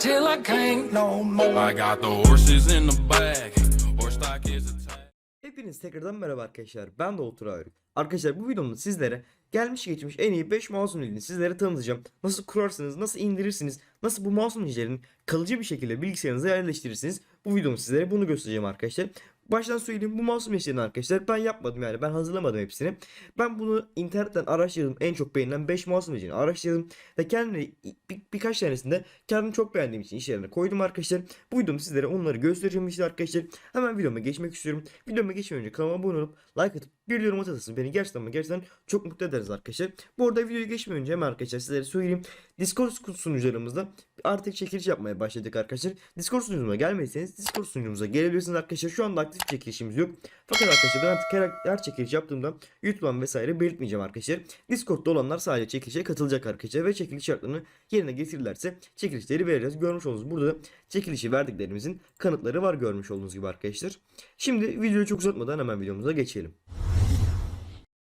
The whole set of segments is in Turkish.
till I can't no more. I got the horses in the back. Horse stock is attached. Hepiniz tekrardan merhaba arkadaşlar. Ben de Otur Ayrık. Arkadaşlar bu videomda sizlere gelmiş geçmiş en iyi 5 mouse modelini sizlere tanıtacağım. Nasıl kurarsınız, nasıl indirirsiniz, nasıl bu mouse modellerini kalıcı bir şekilde bilgisayarınıza yerleştirirsiniz. Bu videomda sizlere bunu göstereceğim arkadaşlar. Baştan söyleyeyim bu mouse modellerini arkadaşlar ben yapmadım yani ben hazırlamadım hepsini. Ben bunu internetten araştırdım. En çok beğenilen 5 mouse modelini araştırdım. Ve kendime bir, birkaç tanesinde kendimi çok beğendiğim için iş yerine koydum arkadaşlar. Bu videomda sizlere onları göstereceğim işte arkadaşlar. Hemen videoma geçmek istiyorum. Videoma geçmeden önce kanalıma abone olup like atıp bir yorum atarsanız beni gerçekten ama gerçekten çok mutlu ederiz arkadaşlar. Bu arada videoyu geçmeden önce hemen arkadaşlar sizlere söyleyeyim. Discord sunucularımızda artık çekiliş yapmaya başladık arkadaşlar. Discord sunucumuza gelmediyseniz Discord sunucumuza gelebilirsiniz arkadaşlar. Şu anda aktif çekilişimiz yok. Fakat arkadaşlar ben artık her, her çekiliş yaptığımda YouTube'dan vesaire belirtmeyeceğim arkadaşlar. Discord'da olanlar sadece çekilişe katılacak arkadaşlar ve çekiliş şartlarını yerine getirirlerse çekilişleri vereceğiz. Görmüş olduğunuz burada da çekilişi verdiklerimizin kanıtları var görmüş olduğunuz gibi arkadaşlar. Şimdi videoyu çok uzatmadan hemen videomuza geçelim.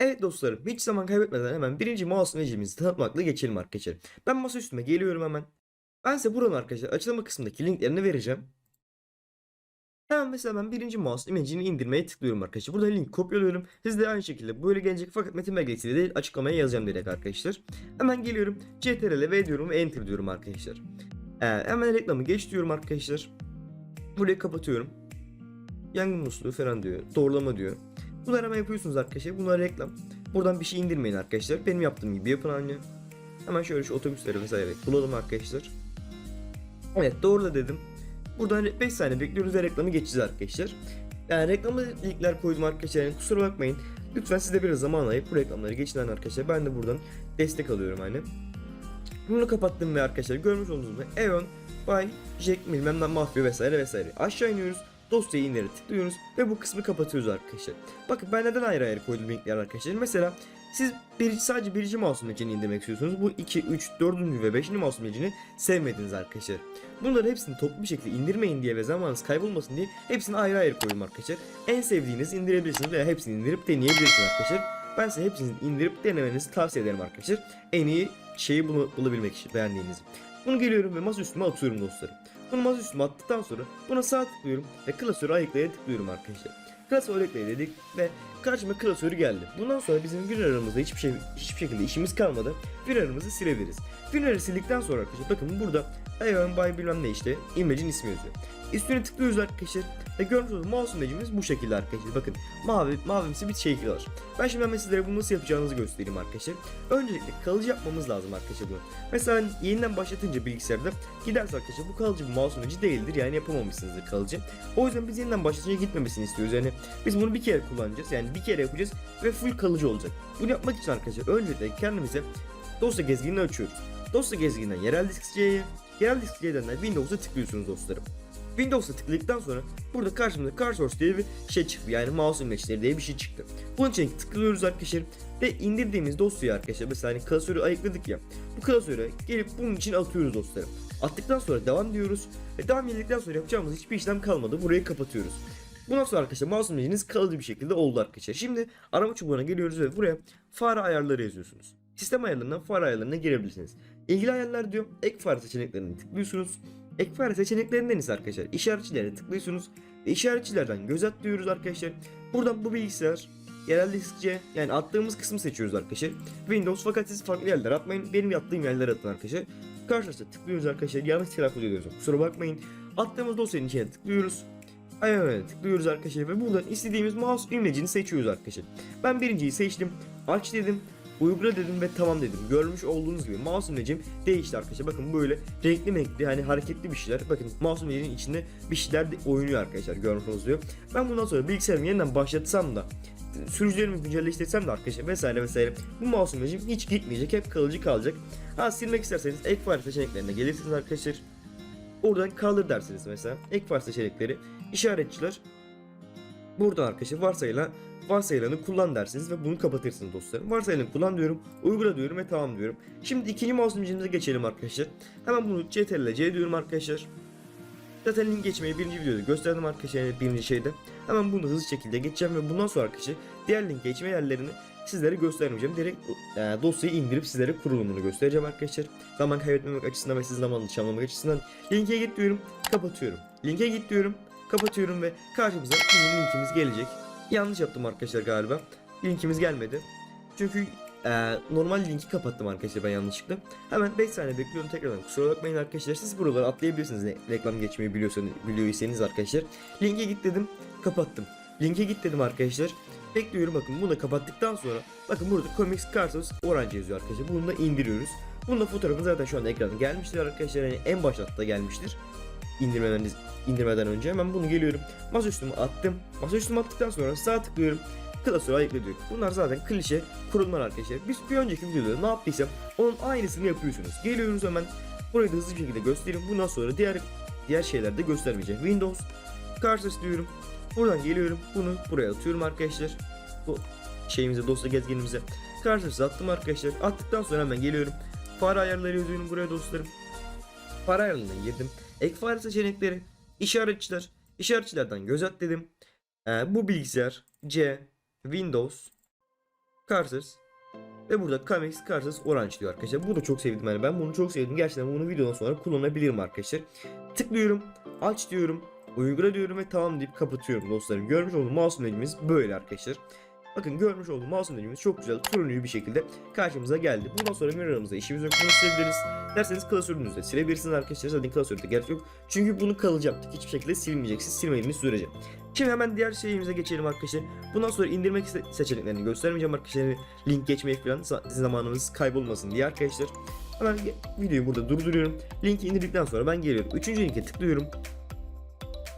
Evet dostlarım hiç zaman kaybetmeden hemen birinci mouse mecimizi tanıtmakla geçelim arkadaşlar. Ben masa üstüme geliyorum hemen. Ben size buranın arkadaşlar açıklama kısmındaki linklerini vereceğim. Hemen mesela ben birinci mouse image'ini indirmeye tıklıyorum arkadaşlar. Burada link kopyalıyorum. Siz de aynı şekilde böyle gelecek fakat metin belgesiyle değil açıklamaya yazacağım direkt arkadaşlar. Hemen geliyorum. CTRL V diyorum ve enter diyorum arkadaşlar. Ee, hemen reklamı geç diyorum arkadaşlar. Burayı kapatıyorum. Yangın musluğu falan diyor. Doğrulama diyor. Bunları hemen yapıyorsunuz arkadaşlar. Bunlar reklam. Buradan bir şey indirmeyin arkadaşlar. Benim yaptığım gibi yapın aynı. Hemen şöyle şu otobüsleri vesaire bulalım arkadaşlar. Evet doğru dedim. Buradan 5 saniye bekliyoruz ve reklamı geçeceğiz arkadaşlar. Yani reklamı linkler koydum arkadaşlar. Yani kusura bakmayın. Lütfen siz de biraz zaman ayırıp bu reklamları geçin arkadaşlar. Ben de buradan destek alıyorum hani. Bunu kapattım ve arkadaşlar görmüş olduğunuz gibi Eon, Bay, Jack, bilmem ne mafya vesaire vesaire. Aşağı iniyoruz. Dosyayı indir'e tıklıyoruz ve bu kısmı kapatıyoruz arkadaşlar. Bakın ben neden ayrı ayrı koydum linkler arkadaşlar. Mesela siz bir, sadece birinci mouse imlecini indirmek istiyorsunuz. Bu 2, 3, 4. ve 5. mouse imlecini sevmediniz arkadaşlar. Bunları hepsini toplu bir şekilde indirmeyin diye ve zamanınız kaybolmasın diye hepsini ayrı ayrı koydum arkadaşlar. En sevdiğiniz indirebilirsiniz veya hepsini indirip deneyebilirsiniz arkadaşlar. Ben size hepsini indirip denemenizi tavsiye ederim arkadaşlar. En iyi şeyi bunu bulabilmek için beğendiğinizi. Bunu geliyorum ve masa üstüme atıyorum dostlarım. Bunu masa üstüme attıktan sonra buna sağ tıklıyorum ve klasörü ayıklaya tıklıyorum arkadaşlar. Klasörü ayıklaya dedik ve karşıma klasörü geldi. Bundan sonra bizim WinRAR'ımızda hiçbir şey hiçbir şekilde işimiz kalmadı. WinRAR'ımızı silebiliriz. WinRAR'ı sildikten sonra arkadaşlar bakın burada Ion by bilmem ne işte image'in ismi yazıyor. Üstüne tıklıyoruz arkadaşlar ve görmüş olduğunuz mouse image'imiz bu şekilde arkadaşlar. Bakın mavi mavimsi bir şekil var. Ben şimdi hemen sizlere bunu nasıl yapacağınızı göstereyim arkadaşlar. Öncelikle kalıcı yapmamız lazım arkadaşlar bunu. Mesela yeniden başlatınca bilgisayarda giderse arkadaşlar bu kalıcı bir mouse image değildir yani yapamamışsınızdır kalıcı. O yüzden biz yeniden başlatınca gitmemesini istiyoruz. Yani biz bunu bir kere kullanacağız yani bir kere yapacağız ve full kalıcı olacak. Bunu yapmak için arkadaşlar öncelikle kendimize dosya gezginini açıyoruz. Dosya gezgininden yerel disk C'ye, yerel disk C'den de Windows'a tıklıyorsunuz dostlarım. Windows'a tıkladıktan sonra burada karşımıza CarSource diye bir şey çıktı. Yani mouse image'leri diye bir şey çıktı. Bunun için tıklıyoruz arkadaşlar ve indirdiğimiz dosyayı arkadaşlar mesela hani klasörü ayıkladık ya. Bu klasöre gelip bunun için atıyoruz dostlarım. Attıktan sonra devam diyoruz ve devam edildikten sonra yapacağımız hiçbir işlem kalmadı. Burayı kapatıyoruz. Bundan sonra arkadaşlar mouse image'iniz kalıcı bir şekilde oldu arkadaşlar. Şimdi arama çubuğuna geliyoruz ve buraya fare ayarları yazıyorsunuz. Sistem ayarlarından fare ayarlarına girebilirsiniz. İlgili ayarlar diyor. Ek fare seçeneklerini tıklıyorsunuz. Ek fare seçeneklerinden ise arkadaşlar işaretçilere tıklıyorsunuz. Ve işaretçilerden göz at diyoruz arkadaşlar. Buradan bu bilgisayar yerel diskçe yani attığımız kısmı seçiyoruz arkadaşlar. Windows fakat siz farklı yerlere atmayın. Benim yattığım yerlere atın arkadaşlar. Karşılaşta tıklıyoruz arkadaşlar. Yanlış telaffuz ediyoruz. Kusura bakmayın. Attığımız dosyanın içine tıklıyoruz. Aynen tıklıyoruz arkadaşlar ve buradan istediğimiz mouse image'ini seçiyoruz arkadaşlar. Ben birinciyi seçtim. Aç dedim. Uygula dedim ve tamam dedim. Görmüş olduğunuz gibi mouse image'im değişti arkadaşlar. Bakın böyle renkli renkli hani hareketli bir şeyler. Bakın mouse image'in içinde bir şeyler de oynuyor arkadaşlar. Görmüş gibi. Ben bundan sonra bilgisayarımı yeniden başlatsam da sürücülerimi güncelleştirsem de arkadaşlar vesaire vesaire bu mouse image'im hiç gitmeyecek. Hep kalıcı kalacak. Ha silmek isterseniz ek fare seçeneklerine gelirsiniz arkadaşlar. Oradan kaldır dersiniz mesela. Ek fare seçenekleri, işaretçiler. Buradan arkadaşlar varsayılan varsayılanı kullan dersiniz ve bunu kapatırsınız dostlarım. Varsayılanı kullan diyorum, uygula diyorum ve tamam diyorum. Şimdi ikinci mouse imajımıza geçelim arkadaşlar. Hemen bunu CTRL C diyorum arkadaşlar. Zaten link geçmeyi birinci videoda gösterdim arkadaşlar yani birinci şeyde. Hemen bunu hızlı şekilde geçeceğim ve bundan sonra arkadaşlar diğer link geçme yerlerini sizlere göstermeyeceğim. Direkt e, dosyayı indirip sizlere kurulumunu göstereceğim arkadaşlar. Zaman kaybetmemek açısından ve siz zamanını çalmamak açısından linke git diyorum, kapatıyorum. Linke git diyorum, kapatıyorum ve karşımıza bizim linkimiz gelecek. Yanlış yaptım arkadaşlar galiba. Linkimiz gelmedi. Çünkü e, normal linki kapattım arkadaşlar ben yanlışlıkla. Hemen 5 saniye bekliyorum tekrardan. Kusura bakmayın arkadaşlar. Siz buraları atlayabilirsiniz. Reklam geçmeyi biliyorsanız, biliyorsanız arkadaşlar. Linke git dedim, kapattım. Linke git dedim arkadaşlar. Bekliyorum bakın bunu da kapattıktan sonra bakın burada Comics Carsos Orange yazıyor arkadaşlar. Bunu da indiriyoruz. Bunun da fotoğrafı zaten şu anda ekrana gelmiştir arkadaşlar. Yani en başta gelmiştir. İndirmeden, indirmeden önce hemen bunu geliyorum. Masaüstüme attım. Masaüstüme attıktan sonra sağ tıklıyorum. Klasöre ayıkla diyor. Bunlar zaten klişe kurulumlar arkadaşlar. Biz bir önceki videoda ne yaptıysam onun aynısını yapıyorsunuz. Geliyoruz hemen burayı da hızlı bir şekilde göstereyim. Bundan sonra diğer diğer şeyler de göstermeyeceğim. Windows Carsos diyorum. Buradan geliyorum. Bunu buraya atıyorum arkadaşlar. Bu şeyimize dosya gezginimize. Carsos attım arkadaşlar. Attıktan sonra hemen geliyorum. Fare ayarları yazıyorum buraya dostlarım. Fare ayarlarına girdim. Ek fare seçenekleri, işaretçiler, işaretçilerden göz at dedim. Ee, bu bilgisayar C, Windows, Carsos ve burada Comics Carsos Orange diyor arkadaşlar. Bu da çok sevdim yani ben bunu çok sevdim. Gerçekten bunu videodan sonra kullanabilirim arkadaşlar. Tıklıyorum, aç diyorum, uygula diyorum ve tamam deyip kapatıyorum dostlarım. Görmüş olduğunuz mouse menümüz böyle arkadaşlar. Bakın görmüş olduğunuz mouse menümüz çok güzel turuncu bir şekilde karşımıza geldi. Bundan sonra mirror'ımızda işimiz yok. Bunu silebiliriz. Derseniz klasörünüzde silebilirsiniz arkadaşlar. Zaten klasörde gerek yok. Çünkü bunu kalıcı yaptık. Hiçbir şekilde silmeyecek. Siz silmediğiniz sürece. Şimdi hemen diğer şeyimize geçelim arkadaşlar. Bundan sonra indirmek seçeneklerini göstermeyeceğim arkadaşlar. Link geçmeyi falan za- zamanımız kaybolmasın diye arkadaşlar. Hemen videoyu burada durduruyorum. Linki indirdikten sonra ben geliyorum. Üçüncü linke tıklıyorum.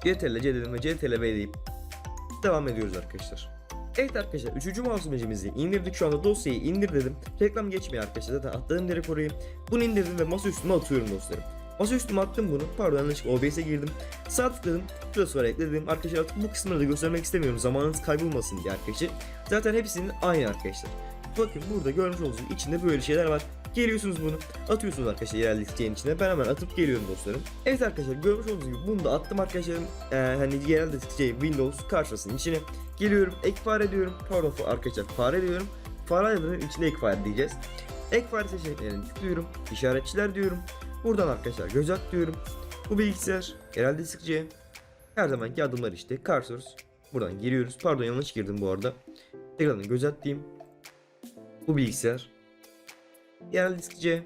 CTRL C dedim ve CTRL V deyip devam ediyoruz arkadaşlar. Evet arkadaşlar 3. masumecimizi indirdik şu anda dosyayı indir dedim. Reklam geçmiyor arkadaşlar zaten atladım direkt orayı. Bunu indirdim ve masa üstüme atıyorum dostlarım. Masa üstüme attım bunu. Pardon yanlışlıkla OBS'e girdim. Sağ tıkladım. Şurası var ekledim. Arkadaşlar artık bu kısımları da göstermek istemiyorum. Zamanınız kaybolmasın diye arkadaşlar. Zaten hepsinin aynı arkadaşlar. Bakın burada görmüş olduğunuz içinde böyle şeyler var. Geliyorsunuz bunu atıyorsunuz arkadaşlar yerel listenin içine. Ben hemen atıp geliyorum dostlarım. Evet arkadaşlar görmüş olduğunuz gibi bunu da attım arkadaşlarım. Ee, hani yerel liste şey, Windows karşısının içine. Geliyorum ek fare diyorum. Pardon arkadaşlar fare diyorum. Fare ayarlarının içine ek fare diyeceğiz. Ek fare seçeneklerini tıklıyorum. İşaretçiler diyorum. Buradan arkadaşlar göz at diyorum. Bu bilgisayar herhalde sıkıcı. Her zamanki adımlar işte. Cursors. Buradan giriyoruz. Pardon yanlış girdim bu arada. Tekrardan göz at diyeyim. Bu bilgisayar. Yerel disk C.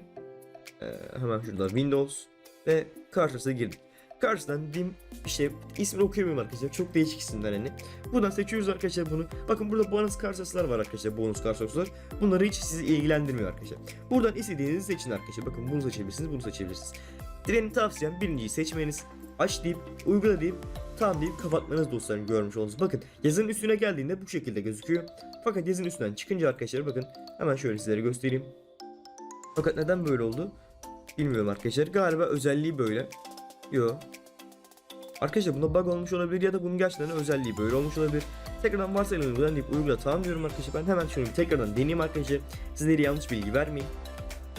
Ee, hemen şurada Windows. Ve Cursors'a girdik. Karşıdan dim işte ismini okuyamıyorum arkadaşlar. Çok değişik isimler hani. Buradan seçiyoruz arkadaşlar bunu. Bakın burada bonus karşıslar var arkadaşlar. Bonus karşıslar. Bunları hiç sizi ilgilendirmiyor arkadaşlar. Buradan istediğinizi seçin arkadaşlar. Bakın bunu seçebilirsiniz, bunu seçebilirsiniz. Dileğimi tavsiyem birinciyi seçmeniz. Aç deyip, uygula deyip, tamam deyip kapatmanız dostlarım görmüş olduğunuz. Bakın yazının üstüne geldiğinde bu şekilde gözüküyor. Fakat yazının üstünden çıkınca arkadaşlar bakın hemen şöyle sizlere göstereyim. Fakat neden böyle oldu? Bilmiyorum arkadaşlar. Galiba özelliği böyle. Yo. Arkadaşlar bunda bug olmuş olabilir ya da bunun gerçekten özelliği böyle olmuş olabilir. Tekrardan varsayılan uygulayan deyip uygula tamam diyorum arkadaşlar. Ben hemen şunu tekrardan deneyeyim arkadaşlar. Sizlere yanlış bilgi vermeyeyim.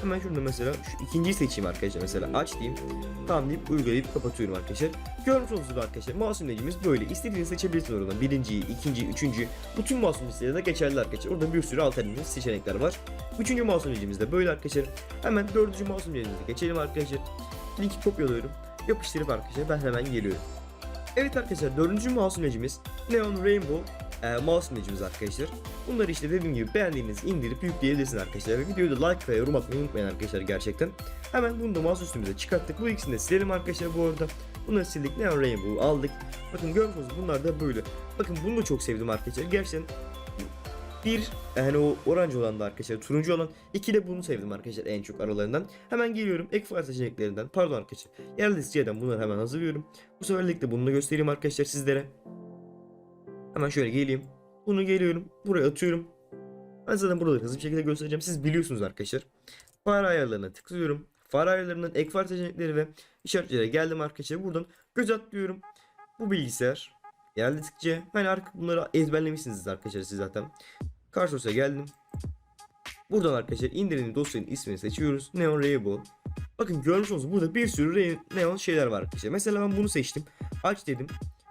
Hemen şurada mesela şu ikinciyi seçeyim arkadaşlar mesela aç diyeyim. Tamam deyip uygulayıp kapatıyorum arkadaşlar. Görmüş olduğunuz arkadaşlar masum necimiz böyle. İstediğinizi seçebilirsiniz oradan. Birinciyi, ikinciyi, üçüncüyü. Bütün masum listeleri de geçerli arkadaşlar. Orada bir sürü alternatif seçenekler var. Üçüncü masum necimiz de böyle arkadaşlar. Hemen dördüncü masum necimize geçelim arkadaşlar. Linki kopyalıyorum. Yapıştırıp arkadaşlar ben hemen geliyorum. Evet arkadaşlar dördüncü masumecimiz Neon Rainbow e, masumecimiz arkadaşlar. Bunları işte dediğim gibi beğendiğiniz indirip yükleyebilirsiniz arkadaşlar. Videoyu da like ve yorum atmayı unutmayın arkadaşlar gerçekten. Hemen bunu da mouse üstümüze çıkarttık. Bu ikisini de silelim arkadaşlar bu arada. Bunları sildik. Neon Rainbow'u aldık. Bakın musunuz bunlar da böyle. Bakın bunu da çok sevdim arkadaşlar. Gerçekten bir yani o orange olan da arkadaşlar turuncu olan iki de bunu sevdim arkadaşlar en çok aralarından. Hemen geliyorum ek file seçeneklerinden pardon arkadaşlar yerel listeden bunları hemen hazırlıyorum. Bu seferlik de bunu da göstereyim arkadaşlar sizlere. Hemen şöyle geleyim. Bunu geliyorum buraya atıyorum. Ben zaten burada hızlı bir şekilde göstereceğim. Siz biliyorsunuz arkadaşlar. Fare ayarlarına tıklıyorum. Fare ayarlarından ek fare seçenekleri ve işaretlere geldim arkadaşlar. Buradan göz atlıyorum. Bu bilgisayar yerel diskçe. Hani artık bunları ezberlemişsiniz arkadaşlar siz zaten. Karsos'a geldim. Buradan arkadaşlar indirin dosyanın ismini seçiyoruz. Neon Rainbow. Bakın görmüş musunuz burada bir sürü neon şeyler var arkadaşlar. Mesela ben bunu seçtim. Aç dedim.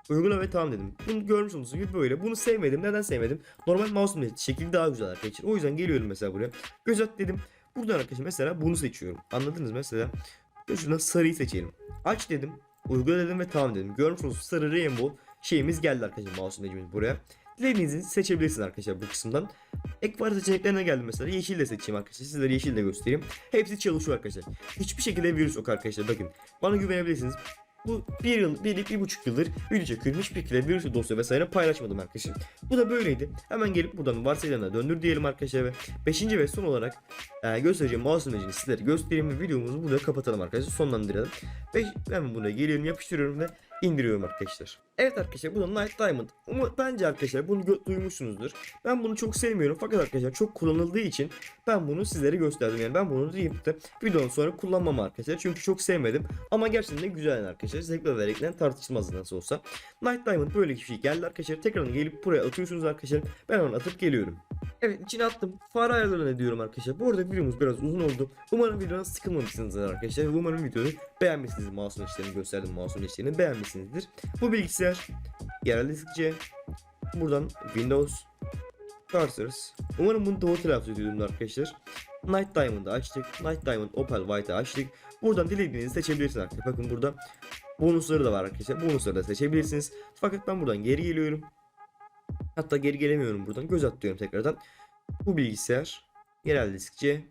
Uygula ve tamam dedim. Bunu görmüş olduğunuz gibi böyle. Bunu sevmedim. Neden sevmedim? Normal mouse millet şekli daha güzel arkadaşlar. O yüzden geliyorum mesela buraya. Göz at dedim. Buradan arkadaşlar mesela bunu seçiyorum. Anladınız mesela. Şuradan sarıyı seçelim. Aç dedim. Uygula dedim ve tamam dedim. Görmüş olduğunuz sarı rainbow şeyimiz geldi arkadaşlar mouse milletimiz buraya. Dilediğinizi seçebilirsiniz arkadaşlar bu kısımdan. Ek var seçeneklerine geldim mesela. Yeşil de seçeyim arkadaşlar. Sizlere yeşil de göstereyim. Hepsi çalışıyor arkadaşlar. Hiçbir şekilde virüs yok arkadaşlar. Bakın. Bana güvenebilirsiniz. Bu bir yıl, bir, bir buçuk yıldır video çekiyorum. Hiçbir şekilde virüs dosya vesaire paylaşmadım arkadaşlar. Bu da böyleydi. Hemen gelip buradan varsayılanına döndür diyelim arkadaşlar ve beşinci ve son olarak e, göstereceğim mouse imajını sizlere göstereyim ve videomuzu burada kapatalım arkadaşlar. Sonlandıralım. Ve hemen buraya geliyorum yapıştırıyorum ve indiriyorum arkadaşlar. Evet arkadaşlar bu da Night Diamond. Ama bence arkadaşlar bunu duymuşsunuzdur. Ben bunu çok sevmiyorum fakat arkadaşlar çok kullanıldığı için ben bunu sizlere gösterdim. Yani ben bunu deyip de videonun sonra kullanmam arkadaşlar. Çünkü çok sevmedim. Ama gerçekten de güzel arkadaşlar. Zevkle ve renklen tartışmaz nasıl olsa. Night Diamond böyle şey geldi arkadaşlar. Tekrardan gelip buraya atıyorsunuz arkadaşlar. Ben onu atıp geliyorum. Evet içine attım. Fare ayarlarına diyorum arkadaşlar. Bu arada videomuz biraz uzun oldu. Umarım videodan sıkılmamışsınızdır arkadaşlar. Umarım videoyu beğenmişsinizdir. Mouse'un işlerini gösterdim. Mouse'un işlerini beğenmişsinizdir. Bu bilgisayar yerel diskçe. Buradan Windows Cursors. Umarım bunu doğru telaffuz ediyorum arkadaşlar. Night Diamond'ı açtık. Night Diamond Opal White'ı açtık. Buradan dilediğinizi seçebilirsiniz arkadaşlar. Bakın burada bonusları da var arkadaşlar. Bonusları da seçebilirsiniz. Fakat ben buradan geri geliyorum. Hatta geri gelemiyorum buradan. Göz atıyorum tekrardan. Bu bilgisayar yerel diskçe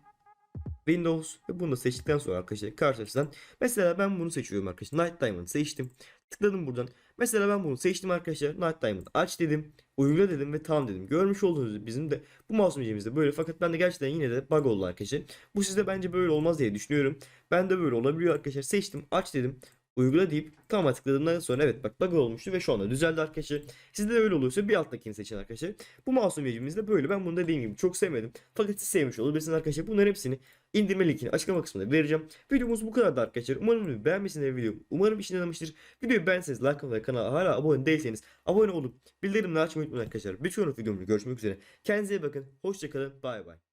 Windows ve bunu da seçtikten sonra arkadaşlar karşı açıdan mesela ben bunu seçiyorum arkadaşlar. Night Diamond seçtim. Tıkladım buradan. Mesela ben bunu seçtim arkadaşlar. Night Diamond aç dedim. Uygula dedim ve tamam dedim. Görmüş olduğunuz bizim de bu mouse'umuzda böyle fakat ben de gerçekten yine de bug oldu arkadaşlar. Bu sizde bence böyle olmaz diye düşünüyorum. Ben de böyle olabiliyor arkadaşlar. Seçtim aç dedim. Uygula deyip tamam tıkladığımdan sonra evet bak bug olmuştu ve şu anda düzeldi arkadaşlar. Sizde de öyle oluyorsa bir alttakini seçin arkadaşlar. Bu mouse de böyle. Ben bunu dediğim gibi çok sevmedim. Fakat siz sevmiş olabilirsiniz arkadaşlar. Bunların hepsini indirme linkini açıklama kısmında vereceğim. Videomuz bu kadardı arkadaşlar. Umarım beğenmişsiniz video. Umarım işine yaramıştır. Videoyu beğenseniz like ve kanala hala abone değilseniz abone olup bildirimleri açmayı unutmayın arkadaşlar. Bir sonraki videomda görüşmek üzere. Kendinize iyi bakın. Hoşçakalın. Bay bay.